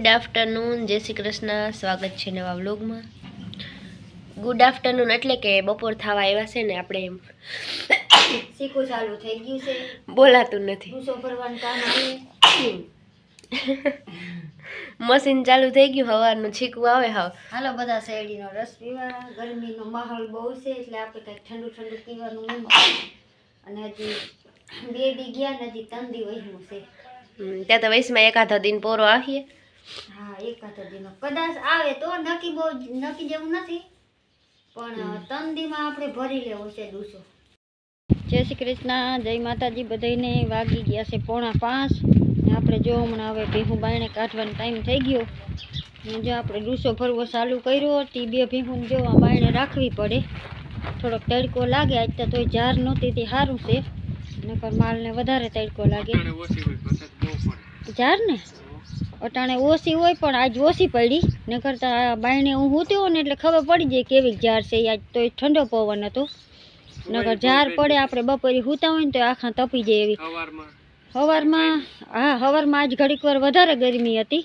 Good afternoon જય શ્રી કૃષ્ણ. સ્વાગત છે નવા વ્લોગમાં. ગુડ આફ્ટરનૂન એટલે કે બપોર થવા આવ્યા છે ને આપણે એમ. શીખું ચાલુ થઈ ગયું છે. બોલાતું નથી. મશીન ચાલુ થઈ ગયું હવારનું છીકવું આવે હાવ. હાલો બધા શેરડીનો રસ પીવા. ગરમીનો માહોલ બહુ છે એટલે આપણે કંઈક ઠંડુ ઠંડુ પીવાનું અને હજી બે દી ગયા ને હજી તંદી વહ્યું છે. ત્યાં તો વયસમાં એકાદો દિન પોરો આવીએ. હા એકાદ દીનો. કદાચ આવે તો નક્કી બહુ નક્કી જેવું નથી પણ તંદીમાં આપણે ભરી લેવું છે દૂસો જય શ્રી કૃષ્ણ. જય માતાજી બધાને વાગી ગયા છે પોણા પાંચ. આપણે જો હમણાં હવે ભીહું બાયણે કાઢવાનો ટાઈમ થઈ ગયો. ને જો આપણે ડૂસો ભરવો ચાલુ કર્યો તે બે ભીહું જો આ બાયણે રાખવી પડે. થોડોક તડકો લાગે આજ તો તોય ઝાર નહોતી તે સારું છે. નકર માલને વધારે તડકો લાગે. જાર ને અટાણે ઓછી હોય પણ આજ ઓછી પડી. નકર તો બાયણે હું હુતી ને એટલે ખબર પડી જાય કેવી ઝાર છે આજ તો ઠંડો પવન હતો. નકર ઝાર પડે આપણે બપોરે હોતા હોય ને તો આખા તપી જાય એવી. સવારમાં હા સવારમાં આજ ઘડીક વાર વધારે ગરમી હતી.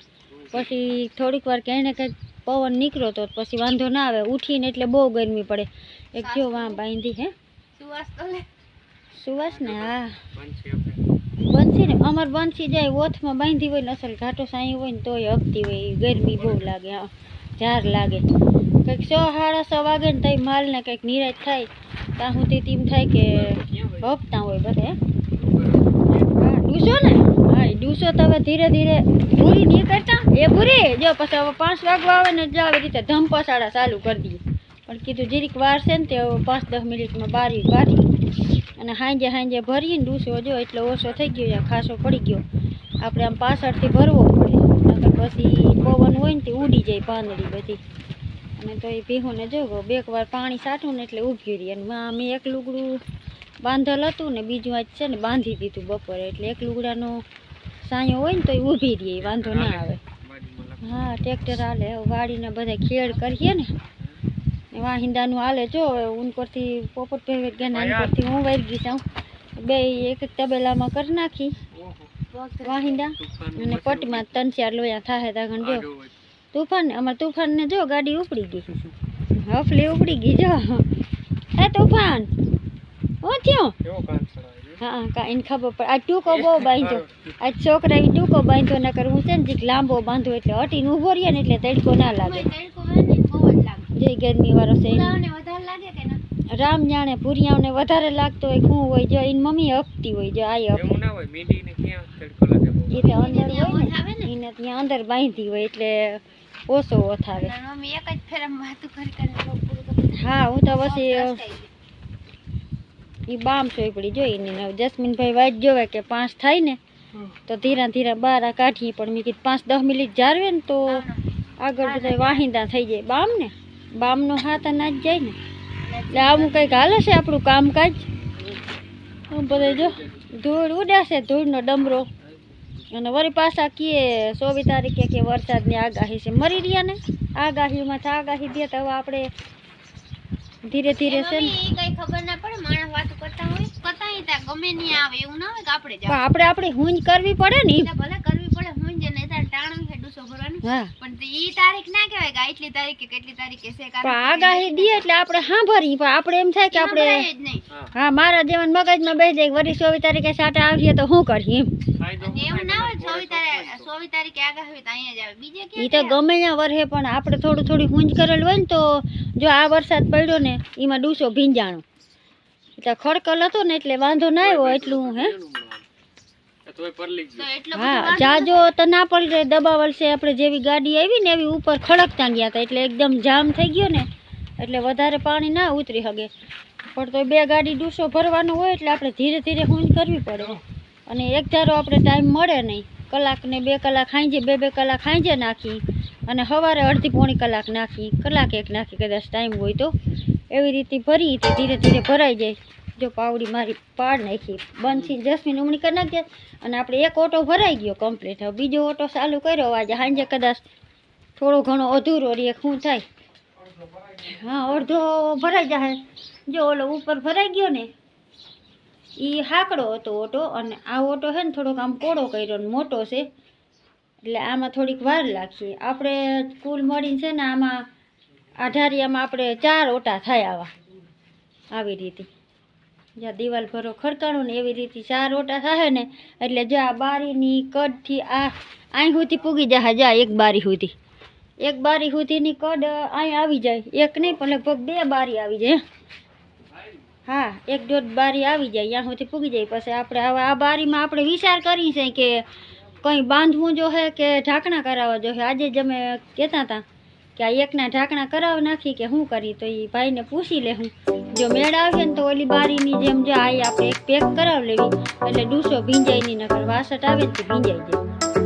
પછી થોડીક વાર ક્યાંય ને ક્યાંક પવન નીકળ્યો તો પછી વાંધો ના આવે. ઉઠીને એટલે બહુ ગરમી પડે. એક જો વાં બાંધી હે. સુવાસ ને હા. બંસી ને, અમાર બંસી જાય, ઓથમાં બાંધી હોય ને, અસલ ઘાટો સાંઈ હોય ને, તોય હકતી હોય ગરમી બહુ લાગે, હા જાર લાગે. કંઈક સો સાડા સો વાગે ને તઈ માલને કંઈક નિરાશ થાય, ત્યાં સુધી તેમ થાય કે હપતા હોય બધે. હે. ડૂસો ને? હા ડૂસો તો હવે ધીરે ધીરે ભૂરી નહીં કરતા એ ભૂરી, જો પછી હવે પાંચ વાગવા આવે ને જો આવી રીતે ધમપસાડા ચાલુ કરી દઈએ. પણ કીધું જીરીક વાર છે ને, તે પાંચ દસ મિનિટમાં બારી કાઢી અને હાંજે હાંજે ભરીને ડૂસો જો એટલો ઓછો થઈ ગયો યા ખાસો પડી ગયો. આપણે આમ પાછળથી ભરવો પડે. પછી પવન હોય ને તે ઉડી જાય પાંદડી બધી. અને તો એ ભીહોને જો બે વાર પાણી સાટું ને એટલે ઊભી રહી. અને માં એક લુગડું બાંધેલ હતું ને બીજું આજ છે ને બાંધી દીધું બપોરે. એટલે એક લુગડાનો સાયો હોય ને તો એ ઊભી રહી. વાંધો ના આવે. હા ટ્રેક્ટર હાલે. વાડીને બધા ખેડ કરીએ ને. ને વાહિંદાનું હાલે જો ઊન પરથી પોપટ ગયા ને પરથી હું વહી ગઈ છું બે એક એક તબેલામાં કરી નાખી. વાહિંદા અને પટમાં ત્રણ ચાર લોયા થાય ત્યાં જો. તુફાન અમારે તુફાનને જો ગાડી ઉપડી ગઈ. હફલી ઉપડી ગઈ જો. એ તુફાન હું થયો? હા કા એને ખબર પડે. આ ટૂંકો બહુ બાંધ્યો. આ છોકરા એ ટૂંકો બાંધ્યો ના કર હું છે ને જીક લાંબો બાંધો એટલે હટીને ઊભો રહીએ ને એટલે તડકો ના લાગે. જે ગરમી વાળો છે રામ જાણે ભૂરિયાઓને વધારે લાગતો હોય શું હોય? જો એની મમ્મી હપતી હોય જો આ હપે એ તો અંદર હોય ને એને ત્યાં અંદર બાંધી હોય એટલે ઓછો ઓથાવે હા હું તો પછી એ બામ સોઈ પડી જોઈ ને જસ્મીનભાઈ વાટ જોવે કે પાંચ થાય ને તો ધીરા ધીરા બાર કાઢી પણ મેં કીધું પાંચ દસ મિનિટ જાળવે ને તો આગળ બધા વાહિંદા થઈ જાય બામ ને? બામનો હાથ ના જ જાય ને એટલે આવું કંઈક હાલે છે આપણું કામકાજ? આમ બધા જો ધૂળ ઉડાશે ધૂળનો ડમરો. અને વળી પાછા કીએ ચોવીસ તારીખે કે વરસાદની આગાહી છે. મરી રહ્યા ને? આગાહીમાં તો આગાહી દે તો હવે આપણે ધીરે ધીરે છે ને. પણ આપણે આપણે હુંજ કરવી પડે ને ઈ. હા આગાહી દે એટલે આપણે સાંભળીએ પણ આપણે એમ થાય કે આપણે હા. મારા જેવન મગજમાં બેસી જાય વળી ચોવીસ તારીખે સાટા આવીએ તો શું કરીએ એમ? તો ગમે ત્યાં વરહે પણ આપણે થોડું થોડું હુંજ કરેલું હોય ને તો જો આ વરસાદ પડ્યો ને એમાં ડૂસો ભીંજાણો. એટલે ખડકલ હતો ને એટલે વાંધો ના આવ્યો એટલું હે? હા જાજો તો ના પડે દબાવલ છે આપણે જેવી ગાડી આવી ને એવી ઉપર ખડકતા ગયા હતા. એટલે એકદમ જામ થઈ ગયો ને. એટલે વધારે પાણી ના ઉતરી શકે પણ તો બે ગાડી ડૂસો ભરવાનો હોય એટલે આપણે ધીરે ધીરે હુંજ કરવી પડે. અને એક ધારો આપણે ટાઈમ મળે નહીં. કલાક ને બે કલાક ખાંજે બે બે કલાક ખાંજે નાખી. અને સવારે અડધી પોણી કલાક નાખી. કલાક એક નાખી. કદાચ ટાઈમ હોય તો. એવી રીતે ભરી તે ધીરે ધીરે ભરાઈ જાય. જો પાવડી મારી પાડ નાખી, બંધ જસમીન ઉમણી કરી નાખજે અને આપણે એક ઓટો ભરાઈ ગયો કમ્પ્લીટ હવે બીજો ઓટો ચાલુ કર્યો આજે સાંજે કદાચ થોડો ઘણો અધૂરો રે શું થાય? હા, અડધો ભરાઈ જાય જો ઓલો ઉપર ભરાઈ ગયો ને એ હાકડો હતો ઓટો અને આ ઓટો છે ને થોડોક આમ કોળો કર્યો ને મોટો છે, એટલે આમાં થોડીક વાર લાગશે. આપણે કુલ મળીને છે ને આમાં, અઢારિયામાં આપણે ચાર ઓટા થાય આવા, આવી રીતે. જ્યાં દિવાલ ભરો ખડકાણું ને એવી રીતે ચાર ઓટા થાય ને, એટલે જા બારીની કડથી આ અહીં સુધી પૂગી જાય જા એક બારી સુધી એક બારી સુધીની કડ અહીં આવી જાય, એક નહીં પણ લગભગ બે બારી આવી જાય, હા. એક દોઢ બારી આવી જાય ત્યાં સુધી પૂગી જાય. પછી આપણે હવે આ બારીમાં આપણે વિચાર કરી છે કે કંઈ બાંધવું જો કે ઢાંકણા કરાવવા જો આજે જ અમે કહેતા હતા કે આ એકના ઢાંકણા કરાવી નાખી કે શું કરી, તો એ ભાઈને પૂછી લે હું. જો મેળ આવશે ને તો ઓલી બારીની જેમ જો આ આપણે એક પેક કરાવી લેવી. એટલે ડૂસો ભીંજાય નહીં, નકર વાસટ આવે ને ભીંજાઈ જાય.